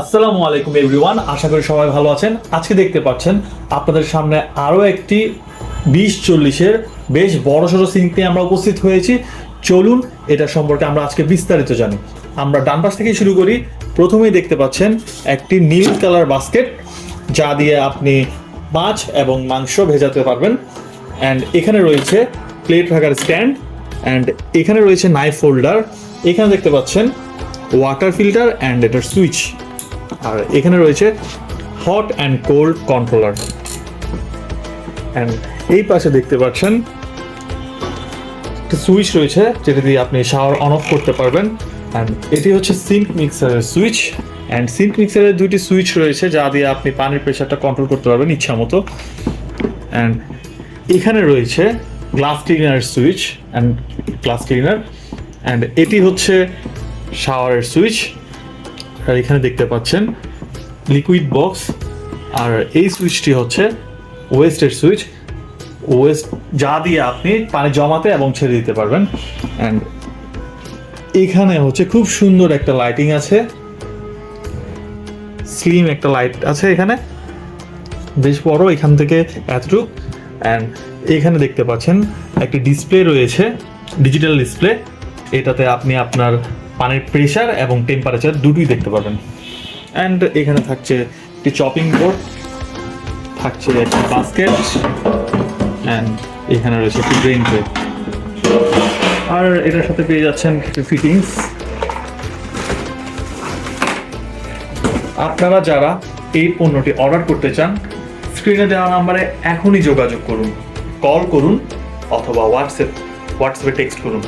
আসসালামু আলাইকুম এভরিওয়ান, আশা করি সবাই ভালো আছেন। আজকে দেখতে পাচ্ছেন আপনাদের সামনে আরও একটি বিশ চল্লিশের বেশ বড় সড়ো সিঙ্ক নিয়ে আমরা উপস্থিত হয়েছি। চলুন, এটা সম্পর্কে আমরা আজকে বিস্তারিত জানি। আমরা ডান পাশ থেকে শুরু করি। প্রথমেই দেখতে পাচ্ছেন একটি নীল কালার বাস্কেট যা দিয়ে আপনি মাছ এবং মাংস ভেজাতে পারবেন। অ্যান্ড এখানে রয়েছে প্লেট রাখার স্ট্যান্ড অ্যান্ড এখানে রয়েছে নাইফ হোল্ডার এখানে দেখতে পাচ্ছেন ওয়াটার ফিল্টার অ্যান্ড এটার সুইচ আর এখানে রয়েছে hot and cold controller and এই পাশে দেখতে পাচ্ছেন একটা সুইচ রয়েছে, যেটা দিয়ে আপনি শাওয়ার অন অফ করতে পারবেন। অ্যান্ড এটি হচ্ছে সিঙ্ক মিক্সারের সুইচ অ্যান্ড সিঙ্ক মিক্সারের দুইটি সুইচ রয়েছে, যা দিয়ে আপনি পানির প্রেশারটা কন্ট্রোল করতে পারবেন ইচ্ছা মতো। অ্যান্ড এখানে রয়েছে glass cleaner switch and glass cleaner and এটি হচ্ছে শাওয়ারের সুইচ আর এখানে দেখতে পাচ্ছেন লিকুইড বক্স আর এই সুইচটি হচ্ছে ওয়েস্টের সুইচ ওয়েস্ট যা দিয়ে আপনি পানি জমাতে এবং ছেড়ে দিতে পারবেন। অ্যান্ড এখানে হচ্ছে খুব সুন্দর একটা লাইটিং আছে। স্লিম একটা লাইট আছে এখানে। বেশ বড় এখান থেকে এতটুক। অ্যান্ড এখানে দেখতে পাচ্ছেন একটি ডিসপ্লে রয়েছে ডিজিটাল ডিসপ্লে এটাতে আপনি আপনার পানির প্রেশার এবং টেম্পারেচার দুটোই দেখতে পাবেন। অ্যান্ড এখানে থাকছে একটি চপিং বোর্ড থাকছে একটি বাস্কেট অ্যান্ড এখানে রয়েছে একটি ড্রেন ট্রে আর এটার সাথে পেয়ে যাচ্ছেন ফিটিংস আপনারা যারা এই পণ্যটি অর্ডার করতে চান স্ক্রিনে দেওয়া নাম্বারে এখনই যোগাযোগ করুন। কল করুন অথবা হোয়াটসঅ্যাপ হোয়াটসঅ্যাপে টেক্সট করুন।